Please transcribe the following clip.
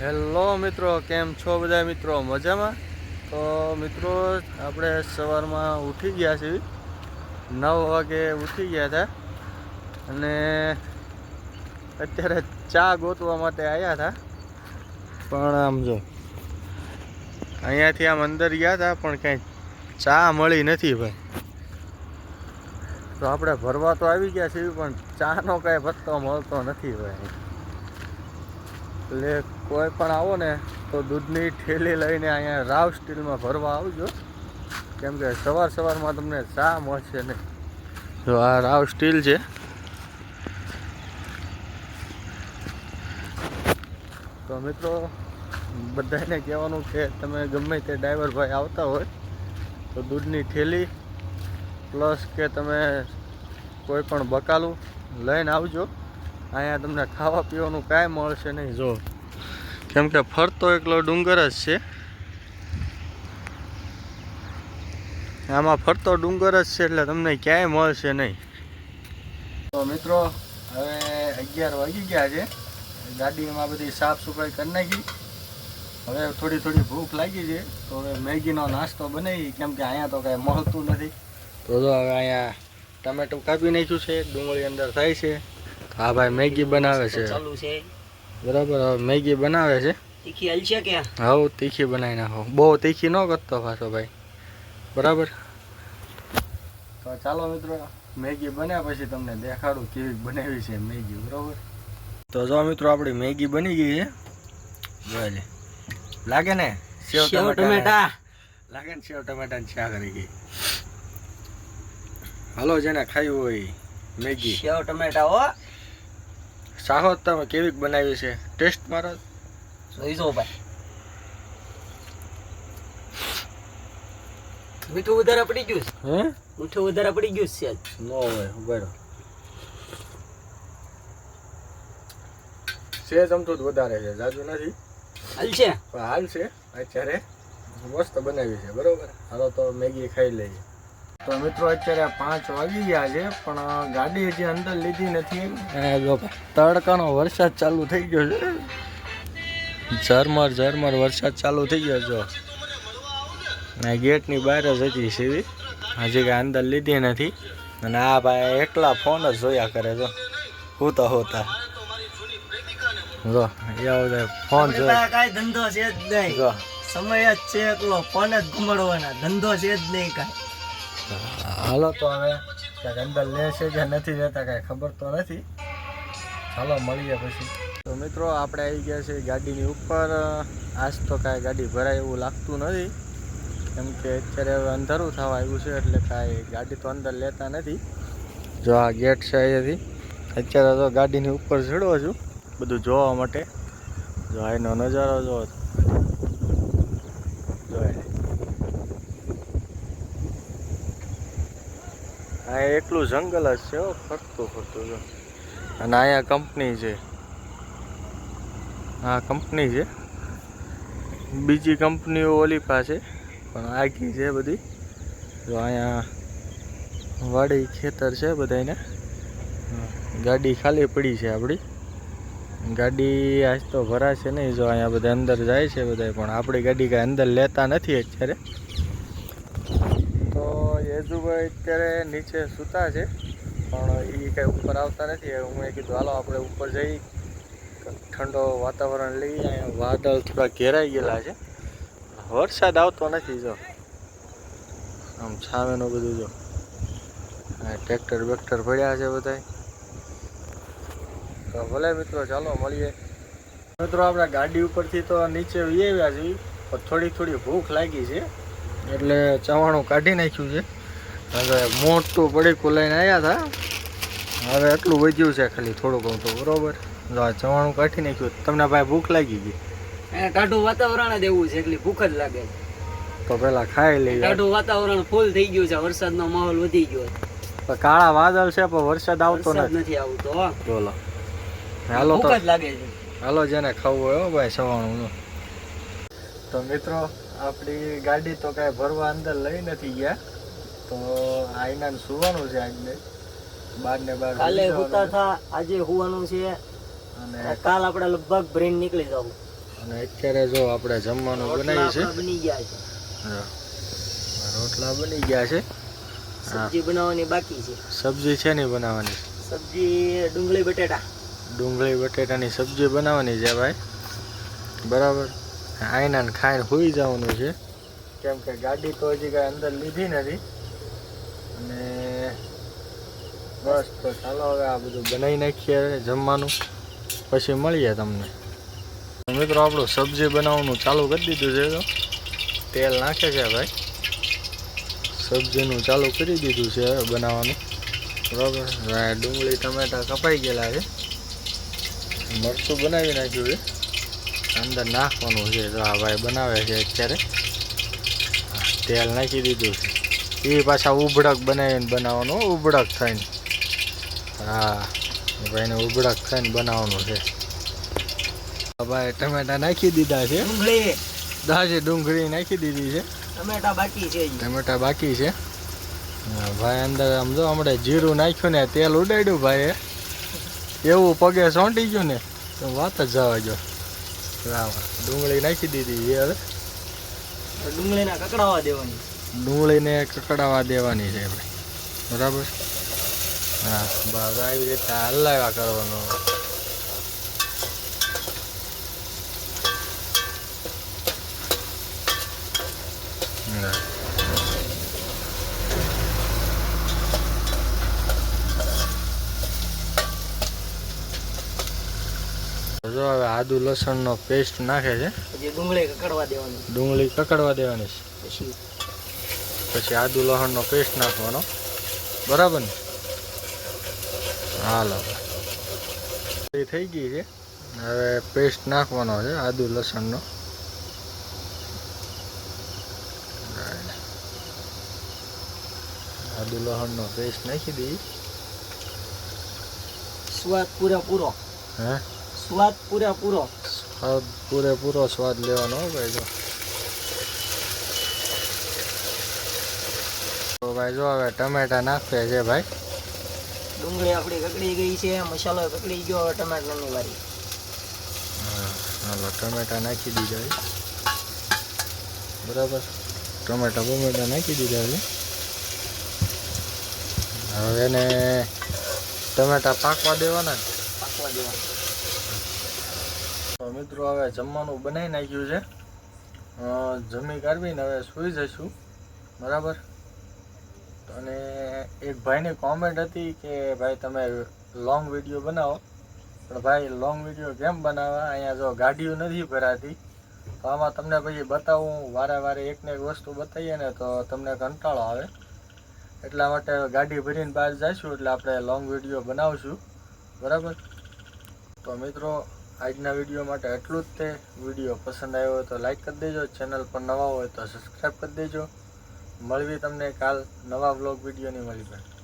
Hello મિત્રો, કેમ છો બધા મિત્રો? મજામાં? તો મિત્રો, આપણે સવારમાં ઉઠી ગયા છીએ. નવ વાગે ઉઠી ગયા હતા. અને અત્યારે ચા ગોતવા માટે આવ્યા હતા. પણ આમ જો, અહીંયાથી આમ અંદર ગયા હતા, પણ કંઈ ચા મળી નથી ભાઈ. તો આપણે ભરવા તો આવી ગયા છીએ, પણ ચાનો કાંઈ પત્તો મળતો નથી ભાઈ. એટલે કોઈ પણ આવો ને, તો દૂધની ઠેલી લઈને અહીંયા રાવ સ્ટીલમાં ભરવા આવજો. કેમ કે સવાર સવારમાં તમને ચા મળશે નહીં. જો આ રાવ સ્ટીલ છે. તો મિત્રો, બધાને કહેવાનું કે તમે ગમે તે ડ્રાઈવર ભાઈ આવતા હોય, તો દૂધની ઠેલી પ્લસ કે તમે કોઈ પણ બકાલું લઈને આવજો. અહીંયા તમને ખાવા પીવાનું કાંઈ મળશે નહીં. જો, કેમ કે ફરતો એકલો ડુંગર જ છે. આમાં ફરતો ડુંગર જ છે એટલે તમને ક્યાંય મળશે નહીં. તો મિત્રો, હવે અગિયાર વાગી ગયા છે. ગાડીમાં બધી સાફ સફાઈ કરી નાખી. હવે થોડી થોડી ભૂખ લાગી છે. તો હવે મેગીનો નાસ્તો બનાવી. કેમ કે અહીંયા તો કાંઈ મળતું નથી. તો જો, હવે અહીંયા ટમેટું કાપી નાખ્યું છે. ડુંગળી અંદર થાય છે. હા ભાઈ મેગી બનાવે છે. ચાલુ છે? બરાબર હવે મેગી બનાવે છે. તીખી હલ છે કે? હવે તીખી બનાવી નાખો બહુ તીખી ન કરતો પાછો ભાઈ. બરાબર? તો ચાલો મિત્રો મેગી બન્યા પછી તમને દેખાડું કેવી બનાવી છે મેગી બરાબર? તો જો મિત્રો આપણી મેગી બની ગઈ છે. જોઈ લાગે ને? સેવ ટમેટા લાગે ને સેવ ટમેટા ની ચા કરી ગઈ. હાલો જેને ખાયું હોય મેગી. સેવ ટમેટા હો. સાહો તમે કેવી બનાવી છે? ટેસ્ટ મારો? જોઈશો ભાઈ. મીઠું વધારે પડી ગયું છે. હે? મીઠું વધારે પડી ગયું છે આજ. નો હોય ઉભેરો છે ચમચું વધારે છે જાજુ નથી? હાલ છે? હાલ છે. અત્યારે મસ્ત બનાવી છે બરોબર? હાલો તો મેગી ખાઈ લઈએ. તો મિત્રો અત્યારે પાંચ વાગી ગયા છે પણ ગાડી હજી અંદર લીધી નથી. જો તડકાનો વરસાદ ચાલુ થઈ ગયો છે. ઝરમર ઝરમર વરસાદ ચાલુ થઈ ગયો જો ને ગેટની બહાર જ હતી સીધી. હજી કાંઈ અંદર લીધી નથી. અને આ ભાઈ એકલા ફોન જ જોયા કરે જો હોતા હોતા. જો એવા બધા ફોન જોયા કાંઈ ધંધો છે જ નહીં. જો. સમય જ છે એકલો ફોન જ ઘુમાડવાના ધંધો છે જ નહીં કાંઈ. હાલો તો હવે ક્યાંક અંદર લે છે કે નથી લેતા કાંઈ ખબર તો નથી. ચાલો મળીએ પછી. તો મિત્રો, આપણે આવી ગયા છે ગાડીની ઉપર. આજ તો કાંઈ ગાડી ભરાય એવું લાગતું નથી. કેમ કે અત્યારે હવે અંધારું થવા આવ્યું છે એટલે કાંઈ ગાડી તો અંદર લેતા નથી. જો આ ગેટ છે અહીંયાથી. અત્યારે તો ગાડીની ઉપર ચડો છું બધું જોવા માટે. જો એનો નજારો જો જો એ. આ એટલું જંગલ જ છે હો, ફરતું ફરતું અને અહીંયા કંપની છે. આ કંપની છે. બીજી કંપનીઓ ઓલી પાસે પણ આગી છે બધી. જો અહીંયા વાડી ખેતર છે બધાને ગાડી ખાલી પડી છે આપણી ગાડી આજ તો ભરાશે નહીં જો અહીંયા બધા અંદર જાય છે બધા પણ આપણી ગાડી કાંઈ અંદર લેતા નથી અત્યારે. યેજુભાઈ અત્યારે નીચે સૂતા છે, પણ એ કાંઈ ઉપર આવતા નથી. હું એ કીધું, હાલો, આપણે ઉપર જઈ ઠંડો વાતાવરણ લઈ અહીંયા વાદળ થોડા ઘેરાઈ ગયેલા છે. વરસાદ આવતો નથી, જો. આમ છાવેનું બધું, જો. ટ્રેક્ટર બેક્ટર પડ્યા છે બધા તો ભલે મિત્રો, ચાલો મળીએ. મિત્રો, આપણે ગાડી ઉપરથી તો નીચે આવ્યા છીએ પણ થોડી થોડી ભૂખ લાગી છે, એટલે ચવાણું કાઢી નાખ્યું છે. હવે મોટું પડીકું લઈને આવ્યા હતા હવે એટલું વધ્યું છે ખાલી થોડું ઘણું તો બરોબર? જો આ ચવાણું કાઢી નાખ્યું તમને ભાઈ ભૂખ લાગી ગઈ. એને ટાઢું વાતાવરણ જ એવું છે એટલી ભૂખ જ લાગે તો પેલા ખાઈ લઈએ. ટાઢું વાતાવરણ ફૂલ થઈ ગયું છે વરસાદનો માહોલ વધી ગયો છે. કાળા વાદળ છે પણ વરસાદ આવતો નથી. આવતો હો. બોલો. હાલો તો ભૂખ જ લાગે છે. હાલો જેને ખાવું હોય હો ભાઈ સવાણું તો મિત્રો આપણી ગાડી તો કાંઈ ભરવા અંદર લઈ નથી ગયા. તો આઈના સુવાનું છે આજને. બાર ને બાર કાલે હુતા થા આજે હુવાનું છે. અને કાલ આપણે લગભગ બ્રેન નીકળી જવું. અને અત્યારે જો આપણે જમવાનું બનાવી છે. બની ગયા છે. રોટલા બની ગયા છે. સબ્જી બનાવવાની બાકી છે. સબ્જી છે નહીં બનાવવાની? સબ્જી ડુંગળી બટેટા. ડુંગળી બટેટાની સબ્જી બનાવવાની છે ભાઈ. બરાબર. આઈના ને ખાઈને હોઈ જવાનું છે. કેમ કે ગાડી તો હજી કાંઈ અંદર લીધી નથી. અને બસ તો ચાલો હવે આ બધું બનાવી નાખીએ જમવાનું. પછી મળીએ તમને. મિત્રો, આપણું સબ્જી બનાવવાનું ચાલુ કરી દીધું છે તો તેલ નાખે છે ભાઈ. સબ્જીનું ચાલુ કરી દીધું છે બનાવવાનું. બરાબર? ડુંગળી, ટમેટા કપાઈ ગયેલા છે. મરચું બનાવી નાખ્યું છે. અંદર નાખવાનું છે. તો આ ભાઈ બનાવે છે અત્યારે. તેલ નાખી દીધું છે. એ પાછા ઉબડક બનાવીને બનાવવાનું ઉબડક થઈને. હા ભાઈ ભાઈને ઉબડક થઈને બનાવવાનું છે. ભાઈ ટમેટા નાખી દીધા છે. દાજે ડુંગળી નાખી દીધી છે. ટમેટા બાકી છે ટમેટા બાકી છે. ભાઈ અંદર આમ જો હમણાં જીરું નાખ્યું ને તેલ ઉડાડ્યું ભાઈ એવું પગે સોંટી ગયું ને તો વાત જ જવા જો ડુંગળી નાખી દીધી છે હવે. ડુંગળીના કકડાવા દેવાની. ડુંગળીને કકડાવા દેવાની છે ભાઈ. બરાબર? હા બસ આવી રીતે હલાવ્યા કરવાનું. જો હવે આદુ લસણનો પેસ્ટ નાખે છે. ડુંગળી કકડવા દેવાની. ડુંગળી કકડવા દેવાની છે. પછી આદુ લસણનો પેસ્ટ નાખવાનો. બરાબર ને? હાલો. એ થઈ ગઈ છે. હવે પેસ્ટ નાખવાનો છે આદુ લસણનો. આદુ લસણનો પેસ્ટ નાખી દઈએ. સ્વાદ પૂરેપૂરો. હે? સ્વાદ પૂરેપૂરો. સ્વાદ પૂરેપૂરો સ્વાદ લેવાનો ભાઈ જો તો ભાઈ જો હવે ટમેટા નાખે છે ભાઈ. ડુંગળી આપણી કકડી ગઈ છે મસાલો કકડી ગયો હવે ટમેટાની વારી. હા, હાલો ટમેટા નાખી દીધા બરાબર. ટમેટા બમેટા નાખી દીધા છે. હવે એને ટમેટા પાકવા દેવાના પાકવા દેવાના. તો મિત્રો હવે જમવાનું બનાવી નાખ્યું છે. જમી કાઢવીને હવે સૂઈ જઈશું. બરાબર? અને એક ભાઈની કોમેન્ટ હતી કે, ભાઈ, તમે લોંગ વીડિયો બનાવો. પણ ભાઈ લોંગ વીડિયો કેમ બનાવવા? અહીંયા જો ગાડીઓ નથી ભરાતી. તો આમાં તમને પછી બતાવું, વારે વારે એકને એક વસ્તુ બતાવીએ ને તો તમને કંટાળો આવે. એટલા માટે ગાડી ભરીને બહાર જઈશું, એટલે આપણે લોંગ વીડિયો બનાવશું. બરાબર? તો મિત્રો, આજના વીડિયો માટે એટલું જ તે. વીડિયો પસંદ આવ્યો હોય તો લાઇક કરી દેજો. ચેનલ પર નવા હોય તો સબસ્ક્રાઈબ કરી દેજો. મળવી તમને કાલ નવા બ્લોગ વિડીયોની મળી ભાઈ